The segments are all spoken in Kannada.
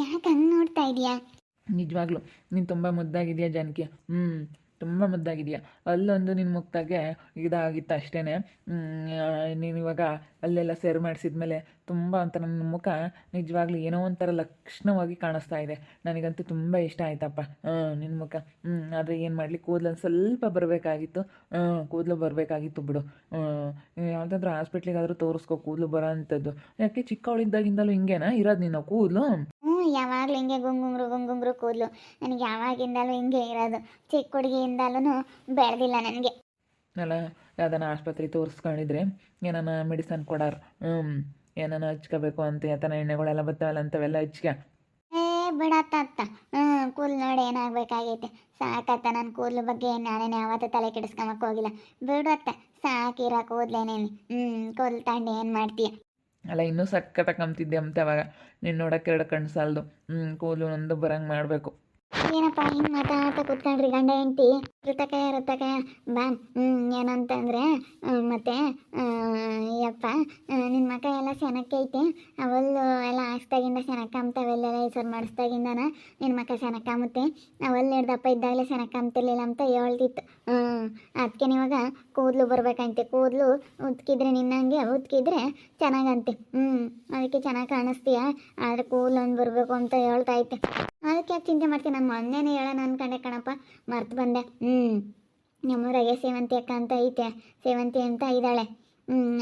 ಯಾಕೆ ನೋಡ್ತಾ ಇದೀಯಾ? ನಿಜವಾಗ್ಲೂ, ನೀನು ತುಂಬ ಮುದ್ದಾಗಿದೆಯಾ ಜಾನಕಿ? ಹ್ಞೂ ತುಂಬ ಮುದ್ದಾಗಿದೆಯಾ. ಅಲ್ಲೊಂದು ನಿನ್ನ ಮುಕ್ತಾಗೆ ಇದಾಗಿತ್ತು ಅಷ್ಟೇ ನೀನು ಇವಾಗ ಅಲ್ಲೆಲ್ಲ ಸೇರ್ ಮಾಡಿಸಿದ್ಮೇಲೆ ತುಂಬ ಒಂಥರ ನನ್ನ ಮುಖ ನಿಜವಾಗ್ಲೂ ಏನೋ ಒಂಥರ ಲಕ್ಷಣವಾಗಿ ಕಾಣಿಸ್ತಾ ಇದೆ. ನನಗಂತೂ ತುಂಬ ಇಷ್ಟ ಆಯ್ತಪ್ಪ. ಹಾಂ ನಿನ್ನ ಮುಖ. ಹ್ಞೂ ಆದರೆ ಏನು ಮಾಡಲಿ ಕೂದಲು ಸ್ವಲ್ಪ ಬರಬೇಕಾಗಿತ್ತು. ಕೂದಲು ಬರಬೇಕಾಗಿತ್ತು ಬಿಡು. ಯಾವುದಾದ್ರೂ ಹಾಸ್ಪಿಟ್ಲಿಗಾದರೂ ತೋರಿಸ್ಕೊ, ಕೂದಲು ಬರೋ ಅಂಥದ್ದು ಯಾಕೆ ಚಿಕ್ಕವಳಿದ್ದಾಗಿಂದಲೂ ಹಿಂಗೇನಾ? ಇರೋದು ನೀನು ಕೂದಲು? ಯಾವಾಗಲೂ ಹಿಂಗೆ ಗುಂಗುಂಗ್ರು ಗುಂಗುಂಗ್ರು ಕೂದಲು. ನನಗೆ ಯಾವಾಗಿಂದಲೂ ಹಿಂಗೆ ಇರೋದು. ಚಿಕ್ಕ ಹುಡುಗಿಯಿಂದಲೂ ಬೆಳೆದಿಲ್ಲ ನನಗೆ. ಅಲ್ಲ ಯಾವ್ದಾನ ಆಸ್ಪತ್ರೆ ತೋರಿಸ್ಕೊಂಡಿದ್ರೆ ಏನಾನ ಮೆಡಿಸನ್ ಕೊಡಾರ. ಹ್ಞೂ ಏನಾನ ಹಚ್ಕೋಬೇಕು ಅಂತ ಯಾತನ ಎಣ್ಣೆಗಳೆಲ್ಲ ಬರ್ತಾವಲ್ಲ ಅಂತವೆಲ್ಲ ಹಚ್ಕ. ಏ ಬಿಡತ್ತ ಅತ್ತ ಹ್ಞೂ ಕೂದಲು ನೋಡಿ ಏನಾಗಬೇಕಾಗೈತೆ. ಸಾಕತ್ತ ನನ್ನ ಕೂದಲು ಬಗ್ಗೆ ನಾನೇನು ಯಾವತ್ತೂ ತಲೆ ಕೆಡಿಸ್ಕೊಂಬಕ್ಕೆ ಹೋಗಿಲ್ಲ. ಬಿಡತ್ತ ಸಾಕಿರ ಕೂದಲೇನೇನು. ಹ್ಞೂ ಕೂದಲು ತಂಡ ಏನು ಮಾಡ್ತೀಯ? ಅಲ್ಲ, ಇನ್ನೂ ಸಖತ್ತಾಗಿ ಕಮ್ತಿದ್ದೆ ಅಂತ ಅವಾಗ. ನೀನು ನೋಡೋಕೆ ಎರಡು ಕಣ್ಣು ಸಾಲದು. ಕೂದಲು ನಂದು ಬರಂಗೆ ಮಾಡಬೇಕು. ಏನಪ್ಪ, ಹಿಂಗೆ ಮಾತಾಡ್ತಾ ಕೂತ್ಕೊಂಡ್ರಿ ಗಂಡ ಹೆಂಡ್ತಿ? ಋತಕಯ ಋತಕಯ ಬಾ ಏನಂತಂದರೆ ಮತ್ತೆ ಯಪ್ಪ ನಿನ್ನ ಮಕ ಎಲ್ಲ ಸೆನಕ್ಕೆ ಐತೆ. ಅವಲ್ಲು ಎಲ್ಲ ಹಾಕ್ಸ್ದಾಗಿಂದ ಸೆನಕ್ಕಂತವೆಲ್ಲ ಹೆಸರು ಮಾಡಿಸ್ದಾಗಿಂದನ ನಿನ್ನ ಮಕ ಸೆನಕ್ಕಂಬುತ್ತೆ ಅವಲ್ಲು ಹಿಡ್ದಪ್ಪ ಇದ್ದಾಗಲೇ ಸೆನಕ್ಕಂತಿರ್ಲಿಲ್ಲ ಅಂತ ಹೇಳ್ತಿತ್ತು. ಅದಕ್ಕೆ ಇವಾಗ ಕೂದಲು ಬರ್ಬೇಕಂತೆ. ಕೂದಲು ಉತ್ಕಿದ್ರೆ ನಿನ್ನಂಗೆ, ಉತ್ಕಿದ್ರೆ ಚೆನ್ನಾಗಂತೆ. ಹ್ಞೂ ಅದಕ್ಕೆ ಚೆನ್ನಾಗಿ ಕಾಣಿಸ್ತೀಯ? ಆದರೆ ಕೂದಲು ಒಂದು ಬರಬೇಕು ಅಂತ ಹೇಳ್ತಾ ಐತೆ ಅದಕ್ಕೆ ಚಿಂತೆ ಮಾಡ್ತೀನಿ ನಾನು ಮೊನ್ನೆನೇ ಹೇಳೋಣ ಅನ್ಕೊಂಡೆ ಕಣಪ್ಪ, ಮರ್ತು ಬಂದೆ. ಹ್ಞೂ ನಮ್ಮೂರಾಗೆ ಸೇವಂತಿ ಅಕ್ಕ ಅಂತ ಐತೆ, ಸೇವಂತಿ ಅಂತ ಇದ್ದಾಳೆ.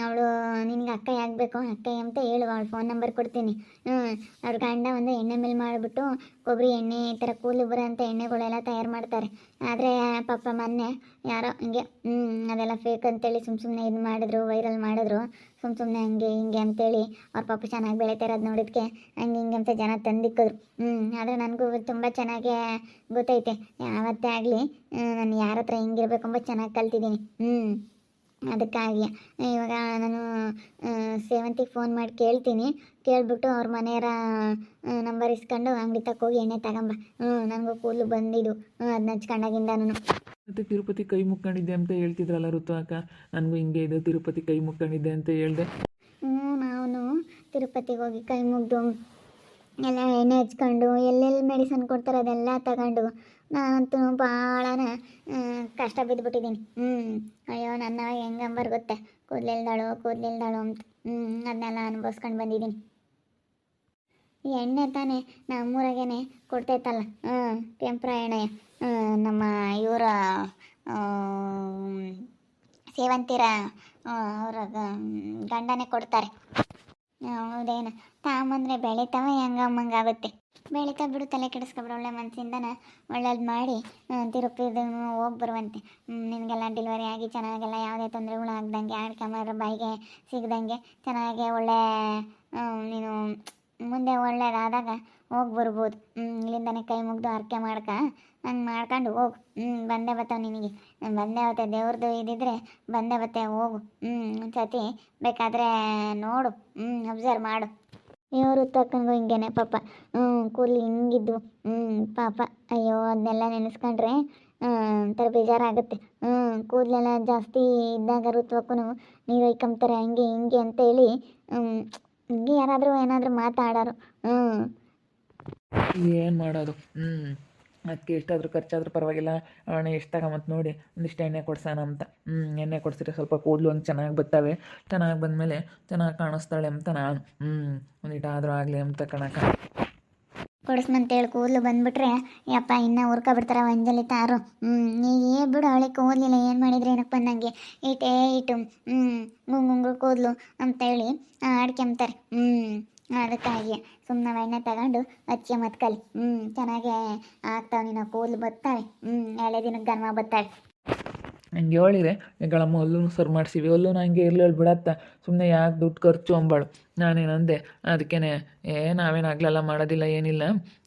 ಅವಳು ನಿನಗೆ ಅಕ್ಕ ಆಗಬೇಕು ಅಕ್ಕ ಅಂತ ಹೇಳು, ಅವಳು ಫೋನ್ ನಂಬರ್ ಕೊಡ್ತೀನಿ. ಹ್ಞೂ ಅವ್ರ ಗಂಡ ಒಂದು ಎಣ್ಣೆ ಮಿಲ್ ಮಾಡಿಬಿಟ್ಟು ಕೊಬ್ಬರಿ ಎಣ್ಣೆ ಈ ಥರ ಕೂದಲು ಅಂತ ಎಣ್ಣೆಗಳೆಲ್ಲ ತಯಾರು ಮಾಡ್ತಾರೆ. ಆದರೆ ಪಾಪ ಮೊನ್ನೆ ಯಾರೋ ಹಿಂಗೆ ಹ್ಞೂ ಅದೆಲ್ಲ ಫೇಕ್ ಅಂತೇಳಿ ಸುಮ್ಮ ಸುಮ್ಮನೆ ಇದು ಮಾಡಿದ್ರು ವೈರಲ್ ಮಾಡಿದ್ರು. ಸುಮ್ಮ ಸುಮ್ಮನೆ ಹಂಗೆ ಹಿಂಗೆ ಅಂತೇಳಿ ಅವ್ರ ಪಾಪ ಚೆನ್ನಾಗಿ ಬೆಳೀತಾ ಇರೋದು ನೋಡಿದ್ಕೆ, ಹಂಗೆ ಹಿಂಗೆ ಅಂತ ಜನ ತಂದಿಕ್ಕಿದ್ರು. ಹ್ಞೂ ಆದರೆ ನನಗೂ ತುಂಬ ಚೆನ್ನಾಗೇ ಗೊತ್ತೈತೆ, ಯಾವತ್ತೇ ಆಗಲಿ ನಾನು ಯಾರ ಹತ್ರ ಹೆಂಗಿರ್ಬೇಕು ಅಂಬ ಚೆನ್ನಾಗಿ ಕಲ್ತಿದ್ದೀನಿ. ಹ್ಞೂ ಅದಕ್ಕಾಗಿ. ಇವಾಗ ನಾನು ಸೇವಂತಿಗೆ ಫೋನ್ ಮಾಡಿ ಕೇಳ್ತೀನಿ. ಕೇಳಿಬಿಟ್ಟು ಅವ್ರ ಮನೆಯವರ ನಂಬರ್ ಇಸ್ಕೊಂಡು ಅಂಗಡಿ ತಕ್ಕೋಗಿ ಎಣ್ಣೆ ತಗೊಂಬ. ಹ್ಞೂ ನನಗೂ ಕೂದಲು ಬಂದಿದ್ದು. ಹ್ಞೂ ಅದನ್ನ ನಾನು. ಮತ್ತು ತಿರುಪತಿ ಕೈ ಮುಕ್ಕೊಂಡಿದ್ದೆ ಅಂತ ಹೇಳ್ತಿದ್ರಲ್ಲ ಋತು ಅಕ್ಕ? ನನಗೂ ಹಿಂಗೆ ಇದೆ ತಿರುಪತಿ ಕೈ ಮುಕ್ಕೊಂಡಿದ್ದೆ ಅಂತ ಹೇಳ್ದೆ. ಹ್ಞೂ ನಾನು ತಿರುಪತಿಗೆ ಹೋಗಿ ಕೈ ಮುಗ್ದು ಎಲ್ಲ ಎಣ್ಣೆ ಹಚ್ಕೊಂಡು ಎಲ್ಲೆಲ್ಲಿ ಮೆಡಿಸನ್ ಕೊಡ್ತಾರೆ ಅದೆಲ್ಲ ತಗೊಂಡು ನಾನಂತೂ ಭಾಳನ ಕಷ್ಟ ಬಿದ್ದುಬಿಟ್ಟಿದ್ದೀನಿ ಹ್ಞೂ ಅಯ್ಯೋ, ನನ್ನ ಹೆಂಗಂಬರ್ ಗೊತ್ತೆ? ಕೂದಲಿಲ್ದಾಳು ಕೂದಲಿಲ್ದಾಳು ಅಂತ. ಹ್ಞೂ ಅದನ್ನೆಲ್ಲ ಅನುಭವಿಸ್ಕೊಂಡು ಬಂದಿದ್ದೀನಿ ಎಣ್ಣೆ ತಾನೇ ನಮ್ಮೂರಾಗೇನೆ ಕೊಡ್ತೈತಲ್ಲ ಹ್ಞೂ ಕೆಂಪ್ರ ಎಣ್ಣೆ ನಮ್ಮ ಇವರ ಸೇವಂತಿರ ಅವರ ಗಂಡನೇ ಕೊಡ್ತಾರೆ. ಹೌದೇನು? ತಾಂಬಂದ್ರೆ ಬೆಳಿತಾವ, ಹೆಂಗಮ್ಮಂಗೆ ಆಗುತ್ತೆ. ಬೆಳಿತಾ ಬಿಡು, ತಲೆ ಕೆಡಿಸ್ಕೊಬಿಡು, ಒಳ್ಳೆ ಮನಸ್ಸಿಂದನ ಒಳ್ಳೇದು ಮಾಡಿ ತಿರುಪತಿ ಹೋಗಿ ಬರುವಂತೆ. ನಿನಗೆಲ್ಲ ಡೆಲಿವರಿ ಆಗಿ ಚೆನ್ನಾಗೆಲ್ಲ ಯಾವುದೇ ತೊಂದರೆಗಳು ಆಗ್ದಂಗೆ ಆಡ್ಕೊಂಬಾರ ಬಾಯಿಗೆ ಸಿಗ್ದಂಗೆ ಚೆನ್ನಾಗೆ ಒಳ್ಳೆ ನೀನು ಮುಂದೆ ಒಳ್ಳೇದಾದಾಗ ಹೋಗಿ ಬರ್ಬೋದು. ಇಲ್ಲಿಂದನೇ ಕೈ ಮುಗ್ದು ಹರಕೆ ಮಾಡ್ಕ. ಹಂಗೆ ಮಾಡ್ಕೊಂಡು ಹೋಗು. ಹ್ಞೂ ಬಂದೇ ಬರ್ತಾವೆ ನಿನಗೆ. ಬಂದೇ ಬತ್ತೆ ದೇವ್ರದ್ದು ಇದಿದ್ರೆ ಬಂದೇ ಬತ್ತೆ ಹೋಗು. ಹ್ಞೂ ಒಂದ್ಸತಿ ಬೇಕಾದರೆ ನೋಡು. ಹ್ಞೂ ಅಬ್ಸರ್ವ್ ಮಾಡು. ಇವರು ತಕ್ಕಂಗೂ ಹಿಂಗೇನೆ ಪಾಪ. ಹ್ಞೂ ಕೂಲಿ ಹಿಂಗಿದ್ದು ಹ್ಞೂ ಪಾಪ. ಅಯ್ಯೋ, ಅದನ್ನೆಲ್ಲ ನೆನೆಸ್ಕೊಂಡ್ರೆ ಒಂಥರ ಬೇಜಾರಾಗುತ್ತೆ. ಹ್ಞೂ ಕೂದಲೆಲ್ಲ ಜಾಸ್ತಿ ಇದ್ದಾಗ ಋತುವಕ್ಕೂ ನೀರು ಹೊಯ್ಕೊಂಬ್ತಾರೆ ಹಂಗೆ ಹಿಂಗೆ ಅಂತೇಳಿ ಹಿಂಗೆ ಯಾರಾದರೂ ಏನಾದರೂ ಮಾತಾಡೋರು. ಹ್ಞೂ ಏನು ಮಾಡೋದು? ಹ್ಞೂ ಅದಕ್ಕೆ ಎಷ್ಟಾದರೂ ಖರ್ಚಾದರೂ ಪರವಾಗಿಲ್ಲ. ಅಣ್ಣ ಎಷ್ಟು ತಗೊಂಬತ್ತು ನೋಡಿ ಒಂದಿಷ್ಟು ಎಣ್ಣೆ ಕೊಡ್ಸೋಣ ಅಂತ. ಹ್ಞೂ ಎಣ್ಣೆ ಕೊಡ್ಸಿದ್ರೆ ಸ್ವಲ್ಪ ಕೂದಲು ಒಂದು ಚೆನ್ನಾಗಿ ಬರ್ತವೆ ಚೆನ್ನಾಗಿ ಬಂದಮೇಲೆ ಚೆನ್ನಾಗಿ ಕಾಣಿಸ್ತಾಳೆ ಅಂತ ನಾನು ಹ್ಞೂ ಒಂದಿಟ್ಟು ಆದರೂ ಆಗಲಿ ಅಂತ ಕಣಕ ಕೊಡಿಸ್ಮಂತೇಳಿ ಕೂದಲು ಬಂದ್ಬಿಟ್ರೆ, ಯಪ್ಪ, ಇನ್ನೂ ಬಿಡ್ತಾರೆ ಅಂಜಲಿ ತಾರು ಹ್ಞೂ ಏ ಬಿಡು, ಅವಳಿ ಕೂದಲಿಲ್ಲ, ಏನು ಮಾಡಿದ್ರೆ ಏನಕ್ಕೆ ಬಂದಂಗೆ. ಇಟೇ ಇಟು ಹ್ಞೂ ಗುಂಗುಂಗು ಕೂದಲು ಅಂತೇಳಿ ಆಡ್ಕೊಂತಾರೆ ಹ್ಞೂ ಅದಕ್ಕಾಗಿ ಸುಮ್ಮನೆ ಎಣ್ಣೆ ತಗೊಂಡು ಹಚ್ಚಿ ಮತ್ಕಲಿ. ಹ್ಞೂ ಚೆನ್ನಾಗೆ ಆಗ್ತಾವೆ ನಿನ್ನ ಕೂದಲು ಬತ್ತಾವೆ. ಹ್ಞೂ ಎಳೆ ದಿನಕ್ಕೆ ಗನ್ಮ ಬತ್ತಾವೆ. ಹಂಗೆ ಹೇಳಿದೆ ಗಳಮ್ಮ ಅಲ್ಲೂ ಸರ್ ಮಾಡಿಸಿವಿ ಅಲ್ಲೂ ಹಂಗೆ ಇರಲಿ ಬಿಡತ್ತ ಸುಮ್ಮನೆ ಯಾಕೆ ದುಡ್ಡು ಖರ್ಚು ಅಂಬಾಳು? ನಾನೇನಂದೆ ಅದಕ್ಕೇ ಏ, ನಾವೇನು ಆಗ್ಲೆಲ್ಲ ಮಾಡೋದಿಲ್ಲ, ಏನಿಲ್ಲ,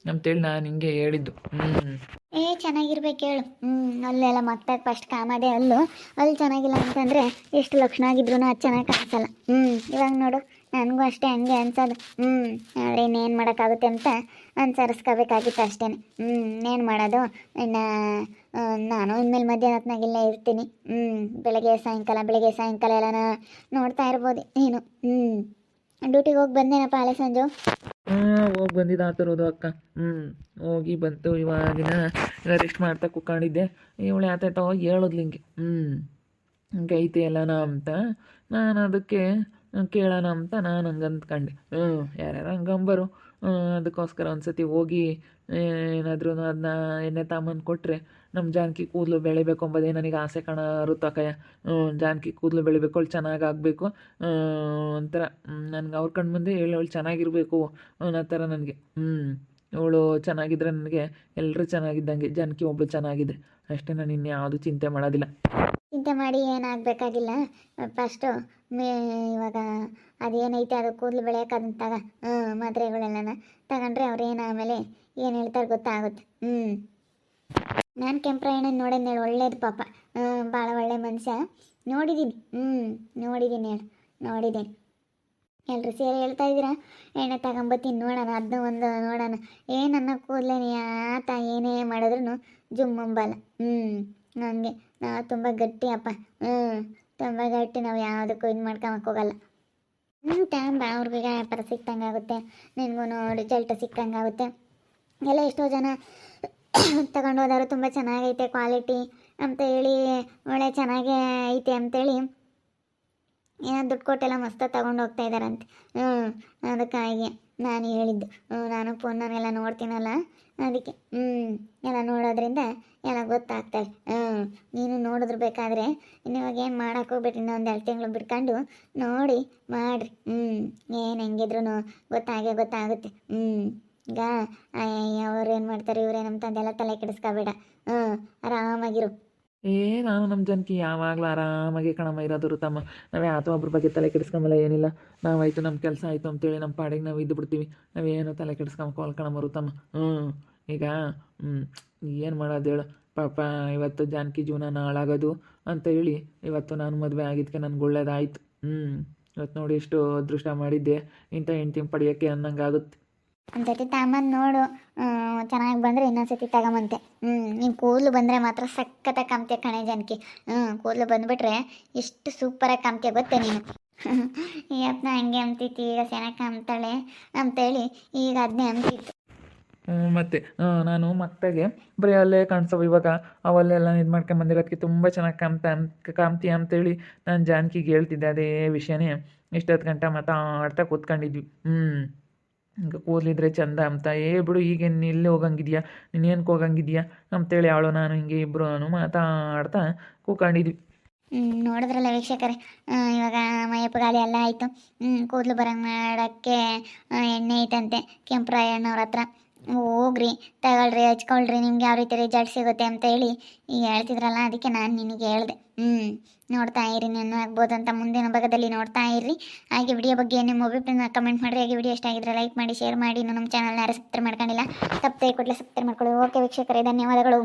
ಅಂತೇಳಿ ನಾನು ಹಿಂಗೆ ಹೇಳಿದ್ದು. ಹ್ಞೂ ಏ ಚೆನ್ನಾಗಿರ್ಬೇಕು ಹೇಳು ಹ್ಞೂ ಅಲ್ಲೆಲ್ಲ ಮತ್ತೆ ಫಸ್ಟ್ ಕಾಮದೇ ಅಲ್ಲು, ಅಲ್ಲಿ ಚೆನ್ನಾಗಿಲ್ಲ ಅಂತಂದರೆ ಎಷ್ಟು ಲಕ್ಷಣ ಆಗಿದ್ರು ಅದು ಚೆನ್ನಾಗಿ ಕಾಣಿಸಲ್ಲ ಹ್ಞೂ ಇವಾಗ ನೋಡು ನನಗೂ ಅಷ್ಟೇ ಹಂಗೆ ಅನ್ಸೋದು. ಹ್ಞೂ ಆದರೆ ಇನ್ನೇನು ಮಾಡೋಕ್ಕಾಗುತ್ತೆ ಅಂತ ಅನ್ಸರಿಸ್ಕೋಬೇಕಾಗಿತ್ತು ಅಷ್ಟೇ ಹ್ಞೂ ಇನ್ನೇನು ಮಾಡೋದು? ಇನ್ನು ನಾನು ಇನ್ಮೇಲೆ ಮಧ್ಯಾಹ್ನ ಹೊತ್ನಾಗೆಲ್ಲ ಇರ್ತೀನಿ. ಹ್ಞೂ ಬೆಳಗ್ಗೆ, ಸಾಯಂಕಾಲ ಬೆಳಗ್ಗೆ, ಸಾಯಂಕಾಲ ಎಲ್ಲ ನೋಡ್ತಾ ಇರ್ಬೋದು. ನೀನು ಹ್ಞೂ ಡ್ಯೂಟಿಗೆ ಹೋಗಿ ಬಂದೇನಪ್ಪ ಅಲೆ ಸಂಜು? ಹೋಗಿ ಬಂದಿದ್ದು ಆತರೋದು ಅಕ್ಕ. ಹ್ಞೂ ಹೋಗಿ ಬಂತು. ಇವಾಗಿನ ರೆಸ್ಟ್ ಮಾಡ್ತಾ ಕುತ್ಕೊಂಡಿದ್ದೆ. ಇವಳು ಯಾತೈತೋ ಹಿಂಗೆ ಹ್ಞೂ ಗೈತಿ ಎಲ್ಲನ ಅಂತ. ನಾನು ಅದಕ್ಕೆ ಕೇಳೋಣ ಅಂತ ನಾನು ಹಂಗೆ ಅಂದ್ಕೊಂಡೆ ಹ್ಞೂ ಯಾರ್ಯಾರು ಹಂಗಂಬರು. ಅದಕ್ಕೋಸ್ಕರ ಒಂದು ಸತಿ ಹೋಗಿ ಏನಾದರೂ ಅದನ್ನ ಎಣ್ಣೆ ತಾಮಂದು ಕೊಟ್ಟರೆ ನಮ್ಮ ಜಾನಕಿ ಕೂದಲು ಬೆಳಿಬೇಕು ಅಂಬೋದೇ ನನಗೆ ಆಸೆ ಕಣ ಋತಕಯ್ಯ ಹ್ಞೂ ಜಾನಕಿ ಕೂದಲು ಬೆಳಿಬೇಕು, ಅವಳು ಚೆನ್ನಾಗಿ ಆಗಬೇಕು. ಒಂಥರ ನನಗೆ ಅವ್ರ ಕಣ್ಣು ಮುಂದೆ ಹೇಳಿ, ಅವಳು ಚೆನ್ನಾಗಿರಬೇಕು ಅನ್ನೋ ಥರ ನನಗೆ. ಹ್ಞೂ ಅವಳು ಚೆನ್ನಾಗಿದ್ದರೆ ನನಗೆ ಎಲ್ಲರೂ ಚೆನ್ನಾಗಿದ್ದಂಗೆ, ಜಾನಕಿ ಒಬ್ಬಳು ಚೆನ್ನಾಗಿದೆ. ಅಷ್ಟೇ ನಾನು ಇನ್ಯಾವುದು ಚಿಂತೆ ಮಾಡೋದಿಲ್ಲ. ಚಿಂತೆ ಮಾಡಿ ಏನಾಗಬೇಕಾಗಿಲ್ಲ. ಫಸ್ಟು ಮೇ ಇವಾಗ ಅದೇನೈತೆ ಅದು ಕೂದಲು ಬೆಳೆಯೋಕ್ಕದನ್ನ ತಗ ಹ್ಞೂ ಮಾತ್ರೆಗಳೆಲ್ಲನ ತಗೊಂಡ್ರೆ ಅವ್ರು ಏನು ಆಮೇಲೆ ಏನು ಹೇಳ್ತಾರೆ ಗೊತ್ತಾಗುತ್ತೆ. ಹ್ಞೂ ನಾನು ಕೆಂಪ್ರಾಯಣ ನೋಡೇನು ಹೇಳಿ ಒಳ್ಳೇದು ಪಾಪ. ಭಾಳ ಒಳ್ಳೆ ಮನುಷ್ಯ. ನೋಡಿದ್ದೀನಿ ಹ್ಞೂ ನೋಡಿದ್ದೀನಿ ಹೇಳಿ ನೋಡಿದ್ದೀನಿ ಎಲ್ಲರೂ ಸೇರಿ ಹೇಳ್ತಾ ಇದ್ದೀರಾ? ಎಣ್ಣೆ ತಗೊಂಬತ್ತೀನಿ ನೋಡೋಣ ಅದನ್ನ ಒಂದು ನೋಡೋಣ. ಏನನ್ನ ಕೂದಲೇನೆ ಆತ ಏನೇ ಮಾಡಿದ್ರು ಜುಮ್ ಅಂಬಲ್ಲ ಹ್ಞೂ ನನಗೆ ನಾವು ತುಂಬ ಗಟ್ಟಿ ಅಪ್ಪ. ಹ್ಞೂ ತುಂಬ ಗಟ್ಟಿ. ನಾವು ಯಾವುದಕ್ಕೂ ಇದು ಮಾಡ್ಕೊಂಬಕ್ಕೆ ಹೋಗಲ್ಲ. ಟೈಮ್ ಅವ್ರಿಗೆ ವ್ಯಾಪಾರ ಸಿಕ್ಕಂಗೆ ಆಗುತ್ತೆ. ನಿನಗೂ ರಿಸಲ್ಟ್ ಸಿಕ್ಕಂಗೆ ಆಗುತ್ತೆ. ಎಲ್ಲ ಎಷ್ಟೋ ಜನ ತಗೊಂಡು ಹೋದವರು ತುಂಬ ಚೆನ್ನಾಗೈತೆ ಕ್ವಾಲಿಟಿ ಅಂತ ಹೇಳಿ, ಒಳ್ಳೆ ಚೆನ್ನಾಗೇ ಐತೆ ಅಂತೇಳಿ ಏನೋ ದುಡ್ಡು ಕೊಟ್ಟೆಲ್ಲ ಮಸ್ತಾಗಿ ತಗೊಂಡು ಹೋಗ್ತಾ ಇದ್ದಾರಂತೆ ಹ್ಞೂ ಅದಕ್ಕಾಗಿ ನಾನು ಹೇಳಿದ್ದು. ಹ್ಞೂ ನಾನು ಫೋನನ್ನೆಲ್ಲ ನೋಡ್ತೀನಲ್ಲ? ಅದಕ್ಕೆ ಹ್ಞೂ ಎಲ್ಲ ನೋಡೋದ್ರಿಂದ ಎಲ್ಲ ಗೊತ್ತಾಗ್ತದೆ ಹ್ಞೂ ನೀನು ನೋಡಿದ್ರು ಬೇಕಾದರೆ ಇವಾಗ ಏನು ಮಾಡೋಕೆ ಹೋಗ್ಬಿಟ್ಟು ಇನ್ನೊಂದು ಎರಡು ತಿಂಗಳು ಬಿಡ್ಕೊಂಡು ನೋಡಿ, ಮಾಡಿರಿ. ಹ್ಞೂ ಏನು ಹೆಂಗಿದ್ರು ಗೊತ್ತಾಗೇ ಗೊತ್ತಾಗುತ್ತೆ. ಹ್ಞೂ ಈಗ ಅವ್ರು ಏನು ಮಾಡ್ತಾರೆ ಇವ್ರೇನು ಅಂತಂದೆಲ್ಲ ತಲೆ ಕೆಡಿಸ್ಕೋಬೇಡ. ಹ್ಞೂ ಆರಾಮಾಗಿರು. ಏ, ನಾನು ನಮ್ಮ ಜನಕ್ಕೆ ಯಾವಾಗಲೂ ಆರಾಮಾಗಿ ಕಣಮ್ಮ ಇರೋದು ತಮ್ಮ ನಾವು ಯಾತೋ ಒಬ್ರ ಬಗ್ಗೆ ತಲೆ ಕೆಡಿಸ್ಕೊಂಬಲ್ಲ, ಏನಿಲ್ಲ. ನಾವಾಯ್ತು ನಮ್ಮ ಕೆಲಸ ಆಯಿತು ಅಂತೇಳಿ ನಮ್ಮ ಪಾಡಿಗೆ ನಾವು ಇದ್ದು ಬಿಡ್ತೀವಿ. ನಾವೇನು ತಲೆ ಕೆಡಿಸ್ಕೊಂಬಲ್ಲ ಕಣಮ್ಮ ತಮ್ಮ ಹ್ಞೂ ಈಗ ಹ್ಞೂ ಏನು ಮಾಡೋದು ಹೇಳು. ಪಾಪ, ಇವತ್ತು ಜಾನಕಿ ಜೀವನ ಹಾಳಾಗೋದು ಅಂತ ಹೇಳಿ ಇವತ್ತು ನಾನು ಮದುವೆ ಆಗಿದ್ದಕ್ಕೆ ನನಗೆ ಒಳ್ಳೇದಾಯಿತು. ಹ್ಞೂ ಇವತ್ತು ನೋಡಿ ಎಷ್ಟು ಅದೃಷ್ಟ ಮಾಡಿದ್ದೆ. ಇಂಥ ಹೆಂಡ್ತಿ ಪಡೆಯೋಕ್ಕೆ ಅನ್ನಂಗೆ ಆಗುತ್ತೆ ಒಂದ್ಸತಿ ತಗೊಂಬಂದು ನೋಡು. ಚೆನ್ನಾಗಿ ಬಂದರೆ ಇನ್ನೊಂದ್ಸತಿ ತಗೊಂಬಂತೆ. ಹ್ಞೂ ನೀನು ಕೂದಲು ಬಂದರೆ ಮಾತ್ರ ಸಖತ್ತಾಗಿ ಕಾಮ್ತೀಯ ಕಣೆ ಜನಕ್ಕೆ ಹ್ಞೂ ಕೂದಲು ಬಂದುಬಿಟ್ರೆ ಎಷ್ಟು ಸೂಪರಾಗಿ ಕಾಮ್ತೀಯ ಗೊತ್ತೆ ನೀನು. ಇವತ್ತು ಹಂಗೆ ಅಂತಿತ್ತು ಈಗ ಚೆನ್ನಾಗಿ ಅಂತಾಳೆ ಅಂತೇಳಿ ಈಗ ಅದನ್ನೇ ಅಂತಿತ್ತು ಮತ್ತು ನಾನು ಮಕ್ಕಳಿಗೆ ಬರೀ ಅಲ್ಲೇ ಕಾಣಿಸವು ಇವಾಗ. ಅವಲ್ಲೆಲ್ಲ ಇದು ಮಾಡ್ಕೊಂಡು ಮಾಡ್ಕೊಂಬಂದಿರೋದಕ್ಕೆ ತುಂಬ ಚೆನ್ನಾಗಿ ಕಾಮ್ತಾ ಕಾಮ್ತೀಯ ಅಂತೇಳಿ ನಾನು ಜಾನಕಿಗೆ ಹೇಳ್ತಿದ್ದೆ ಅದೇ ವಿಷಯನೇ. ಇಷ್ಟೊತ್ತು ಗಂಟೆ ಮಾತಾಡ್ತಾ ಕೂತ್ಕೊಂಡಿದ್ವಿ. ಹ್ಞೂ ಹಿಂಗೆ ಕೂದಲಿದ್ರೆ ಚಂದ ಅಂತ. ಏ ಬಿಡು, ಈಗೇನು ಎಲ್ಲಿ ಹೋಗಂಗಿದ್ಯಾ? ನೀನು ಏನಕ್ಕೆ ಹೋಗಂಗಿದ್ಯಾ? ಅಂತೇಳಿ ಅವಳು, ನಾನು ಹಿಂಗೆ ಇಬ್ಬರು ಮಾತಾಡ್ತಾ ಕೂತ್ಕೊಂಡಿದ್ವಿ. ಹ್ಞೂ ನೋಡಿದ್ರಲ್ಲ ವೀಕ್ಷಕರೇ. ಇವಾಗ ಮೈಯಪ್ಪ ಗಾಳಿ ಎಲ್ಲ ಆಯಿತು. ಕೂದಲು ಬರಂಗೆ ಮಾಡೋಕ್ಕೆ ಎಣ್ಣೆ ಐತಂತೆ, ಕೆಂಪರಾಯಣ್ಣವ್ರ ಹತ್ರ. ಹೋಗ್ರಿ, ತಗೊಳ್ರಿ, ಹಚ್ಕೊಳ್ರಿ, ನಿಮ್ಗೆ ಯಾವ ರೀತಿ ರಿಸಲ್ಟ್ ಸಿಗುತ್ತೆ ಅಂತ ಹೇಳಿ. ಈಗ ಹೇಳ್ತಿದ್ರಲ್ಲ, ಅದಕ್ಕೆ ನಾನು ನಿನಗೆ ಹೇಳ್ದೆ. ಹ್ಞೂ ನೋಡ್ತಾ ಇರಿ, ನಾನು ಆಗ್ಬೋದು ಅಂತ ಮುಂದಿನ ಭಾಗದಲ್ಲಿ ನೋಡ್ತಾ ಇರ್ರಿ. ಹಾಗೆ ವಿಡಿಯೋ ಬಗ್ಗೆ ನಿಮ್ಮ ಅಭಿಪ್ರಾಯನ ಕಮೆಂಟ್ ಮಾಡಿರಿ. ಹಾಗೆ ವಿಡಿಯೋ ಇಷ್ಟ ಆಗಿದ್ರೆ ಲೈಕ್ ಮಾಡಿ ಶೇರ್ ಮಾಡಿ. ನಮ್ಮ ಚಾನಲ್ನ ಯಾರು ಸಬ್ಸ್ಕ್ರೈಬ್ ಮಾಡ್ಕೊಂಡಿಲ್ಲ ತಪ್ಪದೆ ಕೂಡಲೇ ಸಬ್ಸ್ಕ್ರೈಬ್ ಮಾಡ್ಕೊಳ್ಳಿ. ಓಕೆ ವೀಕ್ಷಕರೇ, ಧನ್ಯವಾದಗಳು.